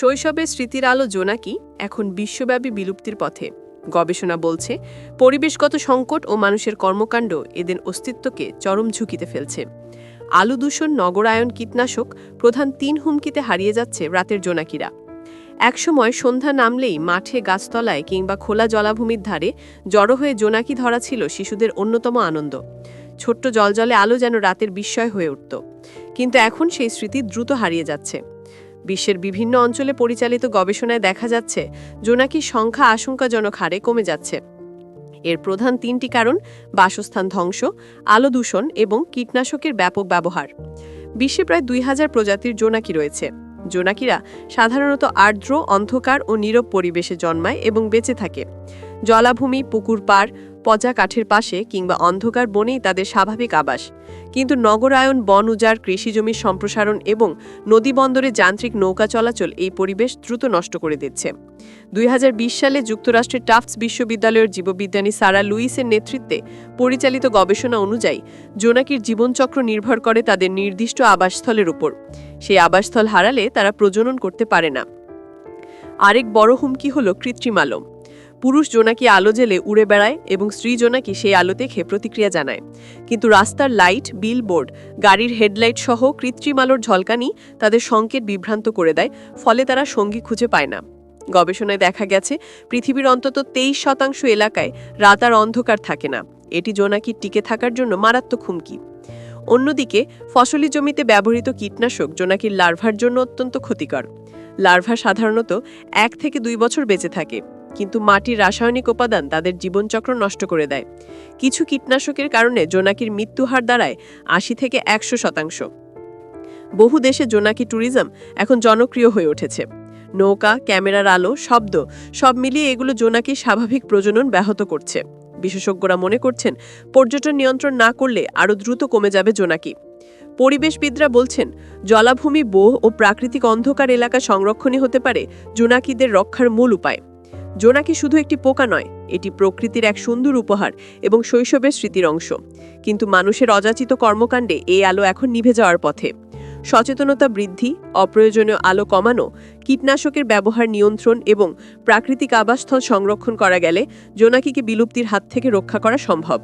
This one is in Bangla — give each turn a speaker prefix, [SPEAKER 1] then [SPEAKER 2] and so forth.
[SPEAKER 1] শৈশবের স্মৃতির আলো জোনাকি এখন বিশ্বব্যাপী বিলুপ্তির পথে। গবেষণা বলছে, পরিবেশগত সংকট ও মানুষের কর্মকাণ্ড এদের অস্তিত্বকে চরম ঝুঁকিতে ফেলছে। আলু দূষণ, নগরায়ন কীটনাশক প্রধান তিন হুমকিতে হারিয়ে যাচ্ছে রাতের জোনাকিরা। একসময় সন্ধ্যা নামলেই মাঠে গাছতলায় কিংবা খোলা জলাভূমির ধারে জড়ো হয়ে জোনাকি ধরা ছিল শিশুদের অন্যতম আনন্দ। ছোট্ট জলজলে আলো যেন রাতের বিস্ময় হয়ে উঠত। কিন্তু এখন সেই স্মৃতি দ্রুত হারিয়ে যাচ্ছে। বিশ্বের বিভিন্ন অঞ্চলে পরিচালিত গবেষণায় দেখা যাচ্ছে, জোনাকির সংখ্যা আশঙ্কাজনক হারে কমে যাচ্ছে। এর প্রধান তিনটি কারণ, বাসস্থান ধ্বংস, আলো দূষণ এবং কীটনাশকের ব্যাপক ব্যবহার। বিশ্বে প্রায় দুই হাজার প্রজাতির জোনাকি রয়েছে। জোনাকিরা সাধারণত আর্দ্র, অন্ধকার ও নীরব পরিবেশে জন্মায় এবং বেঁচে থাকে। জলাভূমি, পুকুর পাড় পচা কাঠের পাশে কিংবা অন্ধকার বনেই তাদের স্বাভাবিক আবাস। কিন্তু নগরায়ন বন উজাড় কৃষিজমির সম্প্রসারণ এবং নদী বন্দরে যান্ত্রিক নৌকা চলাচল এই পরিবেশ দ্রুত নষ্ট করে দিচ্ছে। দুই হাজার বিশ সালে যুক্তরাষ্ট্রের টাফটস বিশ্ববিদ্যালয়ের জীববিজ্ঞানী সারা লুইসের নেতৃত্বে পরিচালিত গবেষণা অনুযায়ী জোনাকির জীবনচক্র নির্ভর করে তাদের নির্দিষ্ট আবাসস্থলের উপর। সেই আবাসস্থল হারালে তারা প্রজনন করতে পারে না। আরেক বড় হুমকি হল কৃত্রিম আলো। পুরুষ জোনাকি আলো জেলে উড়ে বেড়ায় এবং স্ত্রী জোনাকি সেই আলো দেখে প্রতিক্রিয়া জানায়। কিন্তু রাস্তার লাইট, বিলবোর্ড, গাড়ির হেডলাইট সহ কৃত্রিম আলোর ঝলকানি তাদের সংকেত বিভ্রান্ত করে দেয়, ফলে তারা সঙ্গী খুঁজে পায় না। গবেষণায় দেখা গেছে, পৃথিবীর অন্তত তেইশ শতাংশ এলাকায় রাত আর অন্ধকার থাকে না। এটি জোনাকির টিকে থাকার জন্য মারাত্মক হুমকি। অন্যদিকে, ফসলি জমিতে ব্যবহৃত কীটনাশক জোনাকির লার্ভার জন্য অত্যন্ত ক্ষতিকর। লার্ভা সাধারণত এক থেকে দুই বছর বেঁচে থাকে। কিন্তু মাটির রাসায়নিক উপাদান তাদের জীবনচক্র নষ্ট করে দেয়। কিছু কীটনাশকের কারণে জোনাকির মৃত্যুহার দাঁড়ায় আশি থেকে একশো শতাংশ। বহু দেশে জোনাকি ট্যুরিজম এখন জনপ্রিয় হয়ে উঠেছে। নৌকা, ক্যামেরার আলো, শব্দ, সব মিলিয়ে এগুলো জোনাকির স্বাভাবিক প্রজনন ব্যাহত করছে। বিশেষজ্ঞরা মনে করছেন, পর্যটন নিয়ন্ত্রণ না করলে আরও দ্রুত কমে যাবে জোনাকি। পরিবেশবিদরা বলছেন, জলাভূমি বোহ ও প্রাকৃতিক অন্ধকার এলাকা সংরক্ষণই হতে পারে জোনাকিদের রক্ষার মূল উপায়। জোনাকি শুধু একটি পোকা নয়, এটি প্রকৃতির এক সুন্দর উপহার এবং শৈশবের স্মৃতির অংশ। কিন্তু মানুষের অযাচিত কর্মকাণ্ডে এই আলো এখন নিভে যাওয়ার পথে। সচেতনতা বৃদ্ধি, অপ্রয়োজনীয় আলো কমানো, কীটনাশকের ব্যবহার নিয়ন্ত্রণ এবং প্রাকৃতিক আবাসস্থল সংরক্ষণ করা গেলে জোনাকিকে বিলুপ্তির হাত থেকে রক্ষা করা সম্ভব?